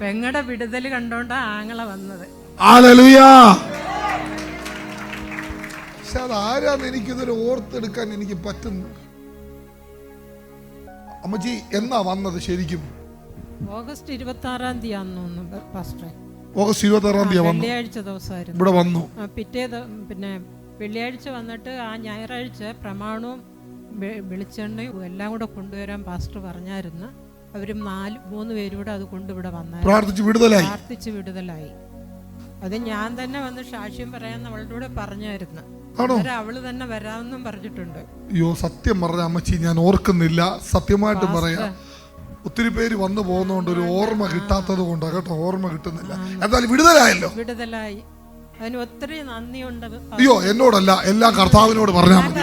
പെങ്ങടെ വിടുതൽ കണ്ടോണ്ട ആങ്ങള വന്നത്. ഹല്ലേലൂയാ. പക്ഷെ അത് ആരാന്ന് എനിക്കിതൊരു ഓർത്തെടുക്കാൻ എനിക്ക് പറ്റുന്നു. അമ്മച്ചി എന്നാ വന്നത് ശരിക്കും? ഓഗസ്റ്റ് ഇരുപത്തി ആറാം തീയതി ആണെന്ന് തോന്നുന്നു ഓഗസ്റ്റ് ഇരുപത്തി ആറാം തീയതി വെള്ളിയാഴ്ച ദിവസമായിരുന്നു. ഇവിടെ വന്നു. ആ, പിറ്റേ പിന്നെ വെള്ളിയാഴ്ച വന്നിട്ട് ആ ഞായറാഴ്ച പ്രമാണവും വെളിച്ചെണ്ണയും എല്ലാം കൂടെ കൊണ്ടുവരാൻ പാസ്റ്റർ പറഞ്ഞായിരുന്നു. അവരും നാല് മൂന്ന് പേരൂടെ അത് കൊണ്ടിവിടെ വന്നായിരുന്നു. പ്രാർത്ഥിച്ച് വിടുതലായി. പ്രാർത്ഥിച്ച് വിടുതലായി. അത് ഞാൻ തന്നെ വന്ന് സാക്ഷ്യം പറയാൻ അവളുടെ കൂടെ പറഞ്ഞായിരുന്നു. അവൾ തന്നെ വരാമെന്നും പറഞ്ഞിട്ടുണ്ട്. അയ്യോ സത്യം പറഞ്ഞ അമ്മച്ചി ഞാൻ ഓർക്കുന്നില്ല. സത്യമായിട്ട് പറയാ. ഒത്തിരി പേര് വന്നു പോകുന്നതുകൊണ്ട് ഒരു ഓർമ്മ കിട്ടാത്തത് കൊണ്ട് കേട്ടോ ഓർമ്മ കിട്ടുന്നില്ല. എന്തായാലും വിടുതലായല്ലോ. വിടുതലായി. അതിന് ഒത്തിരി നന്ദിയുണ്ട് അയ്യോ എന്നോടല്ല എല്ലാ കർത്താവിനോട് പറഞ്ഞാൽ മതി.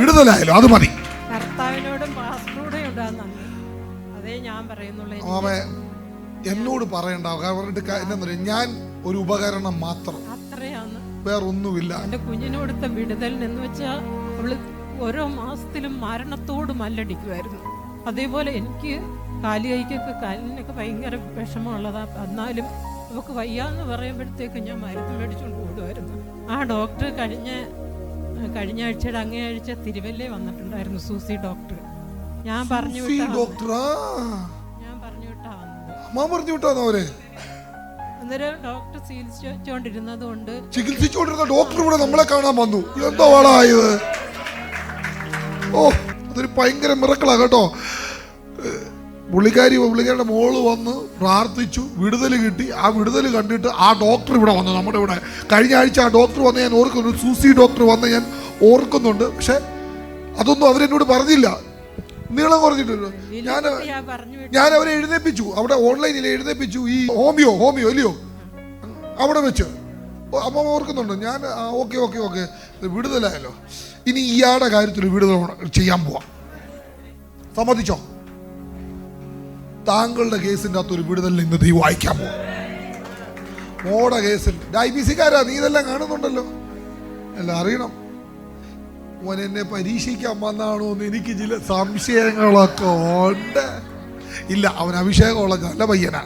വിടുതലായല്ലോ അത് മതി. കർത്താവിനോടും പാസ്റ്ററോടും ഉണ്ട് നന്ദി. അതേ ഞാൻ പറയുന്നുള്ളൂ ആമേ എന്നോട് പറയണ്ട. അവരുടെ കാര്യം ഞാൻ ഒരു ഉപകരണം മാത്രം. അത്രയാണ്. വേറൊന്നുമില്ല. എന്റെ കുഞ്ഞിനോടുത്ത വിടുതൽ എന്ന് വെച്ചാൽ അവൾ ഓരോ മാസത്തിലും മരണത്തോട് മല്ലടിക്കുമായിരുന്നു അതേപോലെ എനിക്ക് കാലികൈക്കൊക്കെ കാലിനൊക്കെ ഭയങ്കര വിഷമമുള്ളതാ. എന്നാലും നമുക്ക് വയ്യാന്ന് പറയുമ്പോഴത്തേക്ക് ഞാൻ മരുന്ന് മേടിച്ചുകൊണ്ട് ഓടുമായിരുന്നു ആ ഡോക്ടർ കഴിഞ്ഞ കഴിഞ്ഞ ആഴ്ചയുടെ അങ്ങേ ആഴ്ച തിരുവല്ലേ വന്നിട്ടുണ്ടായിരുന്നു സൂസി ഡോക്ടർ. ഞാൻ പറഞ്ഞു ഡോക്ടറാ ഞാൻ പറഞ്ഞു വിട്ടാ അമ്മ പറഞ്ഞു വിട്ടാന്നോ അവരെ? അന്നേരം ഡോക്ടർ ചികിത്സിച്ചുകൊണ്ടിരുന്നത് കൊണ്ട് ചികിത്സിച്ചുകൊണ്ടിരുന്ന ഡോക്ടർ ഇവിടെ നമ്മളെ കാണാൻ വന്നു. എന്തോ ആളായത് ഓ അതൊരു ഭയങ്കര മിറക്കളാ കേട്ടോ. പുള്ളിക്കാരി പുള്ളിക്കാരുടെ മോൾ വന്ന് പ്രാർത്ഥിച്ചു വിടുതൽ കിട്ടി. ആ വിടുതൽ കണ്ടിട്ട് ആ ഡോക്ടർ ഇവിടെ വന്നു നമ്മുടെ ഇവിടെ. കഴിഞ്ഞ ആഴ്ച ആ ഡോക്ടർ വന്ന് ഞാൻ ഓർക്കുന്നു. സൂസി ഡോക്ടർ വന്ന് ഞാൻ ഓർക്കുന്നുണ്ട്. പക്ഷെ അതൊന്നും അവരെന്നോട് പറഞ്ഞില്ല. നീളം കുറഞ്ഞിട്ടില്ല ഞാൻ ഞാൻ അവരെ എഴുന്നേപ്പിച്ചു. അവിടെ ഓൺലൈനിൽ എഴുന്നേപ്പിച്ചു ഈ ഹോമിയോ ഹോമിയോ അല്ലയോ അവിടെ വെച്ച്. അപ്പം അമ്മ ഓർക്കുന്നുണ്ട്. ഞാൻ ഓക്കെ ഓക്കെ ഓക്കെ. വിടുതലായല്ലോ. ഇനി ഇയാളുടെ കാര്യത്തിൽ വിടുതൽ ചെയ്യാൻ പോവാം. സമ്മതിച്ചോ? താങ്കളുടെ കേസിന്റെ അകത്തൊരു വിടുതൽ നിന്ന് ദൈവം വായിക്കാൻ പോവാം. മോടെ കേസിൽ. ഡയബീസിക്കാരാ നീ ഇതെല്ലാം കാണുന്നുണ്ടല്ലോ. എല്ലാം അറിയണം. മോൻ എന്നെ പരീക്ഷിക്കാൻ വന്നാണോ എന്ന് എനിക്ക് ചില സംശയങ്ങളൊക്കെ ഉണ്ട്. ഇല്ല അവൻ അഭിഷേകമുള്ള നല്ല പയ്യനാ.